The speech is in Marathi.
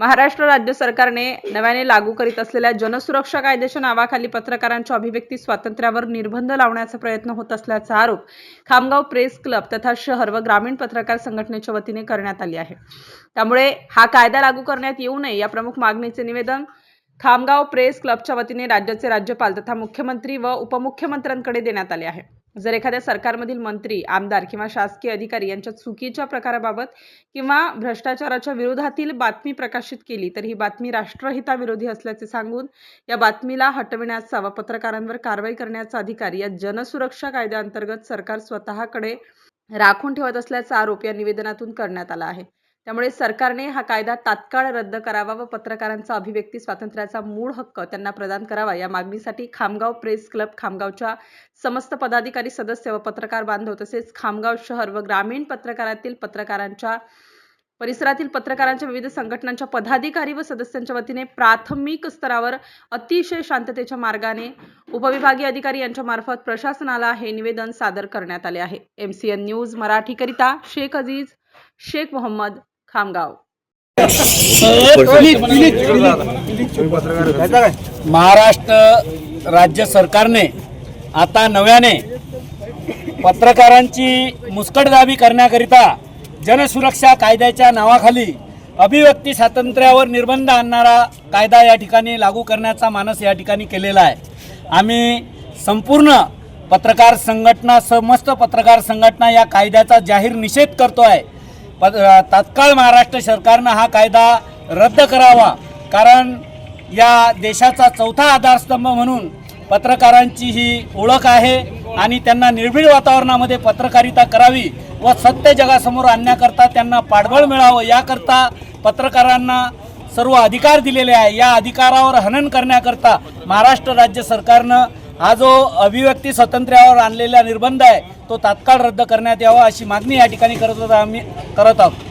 महाराष्ट्र राज्य सरकारने नव्याने लागू करीत असलेल्या जनसुरक्षा कायद्याच्या नावाखाली पत्रकारांच्या अभिव्यक्ती स्वातंत्र्यावर निर्बंध लावण्याचा प्रयत्न होत असल्याचा आरोप खामगाव प्रेस क्लब तथा शहर व ग्रामीण पत्रकार संघटनेच्या वतीने करण्यात आली आहे. त्यामुळे हा कायदा लागू करण्यात येऊ नये या प्रमुख मागणीचे निवेदन खामगाव प्रेस क्लबच्या वतीने राज्याचे राज्यपाल तथा मुख्यमंत्री व उपमुख्यमंत्र्यांकडे देण्यात आले आहे. जर एखाद्या सरकारमधील मंत्री आमदार किंवा शासकीय अधिकारी यांच्या चुकीच्या प्रकाराबाबत किंवा भ्रष्टाचाराच्या विरोधातील बातमी प्रकाशित केली तर ही बातमी राष्ट्रहिताविरोधी असल्याचे सांगून या बातमीला हटविण्याचा व पत्रकारांवर कारवाई करण्याचा अधिकार या जनसुरक्षा कायद्याअंतर्गत सरकार स्वतःकडे राखून ठेवत असल्याचा आरोप या निवेदनातून करण्यात आला आहे. त्यामुळे सरकारने हा कायदा तात्काळ रद्द करावा व पत्रकारांचा अभिव्यक्ती स्वातंत्र्याचा मूळ हक्क त्यांना प्रदान करावा. या मागणीसाठी खामगाव प्रेस क्लब खामगावच्या समस्त पदाधिकारी सदस्य व पत्रकार बांधव तसेच खामगाव शहर व ग्रामीण पत्रकारातील पत्रकारांच्या परिसरातील पत्रकारांच्या विविध संघटनांच्या पदाधिकारी व सदस्यांच्या वतीने प्राथमिक स्तरावर अतिशय शांततेच्या मार्गाने उपविभागीय अधिकारी यांच्या मार्फत प्रशासनाला हे निवेदन सादर करण्यात आले आहे. एम सी एन न्यूज मराठीकरिता शेख अजीज शेख मोहम्मद खामगाव. महाराष्ट्र राज्य सरकारने आता नव्याने पत्रकारांची मुस्कटदाबी करण्याकरिता जनसुरक्षा कायद्याच्या नावाखाली अभिव्यक्ती स्वातंत्र्यावर निर्बंध आणणारा कायदा या ठिकाणी लागू करण्याचा मानस या ठिकाणी केलेला आहे. आम्ही संपूर्ण पत्रकार संघटना समस्त पत्रकार संघटना या कायद्याचा जाहीर निषेध करतो आहे तात्काळ महाराष्ट्र सरकारनं हा कायदा रद्द करावा. कारण या देशाचा चौथा आधारस्तंभ म्हणून पत्रकारांची ही ओळख आहे आणि त्यांना निर्भीड वातावरणामध्ये पत्रकारिता करावी व सत्य जगासमोर आणण्याकरता त्यांना पाठबळ मिळावं याकरता पत्रकारांना सर्व अधिकार दिलेले आहे. या अधिकारावर हनन करण्याकरता महाराष्ट्र राज्य सरकारनं हा जो अभिव्यक्ती स्वातंत्र्यावर आणलेला निर्बंध आहे तो तात्काळ रद्द करण्यात यावा अशी मागणी या ठिकाणी करत होता आम्ही करत आहोत.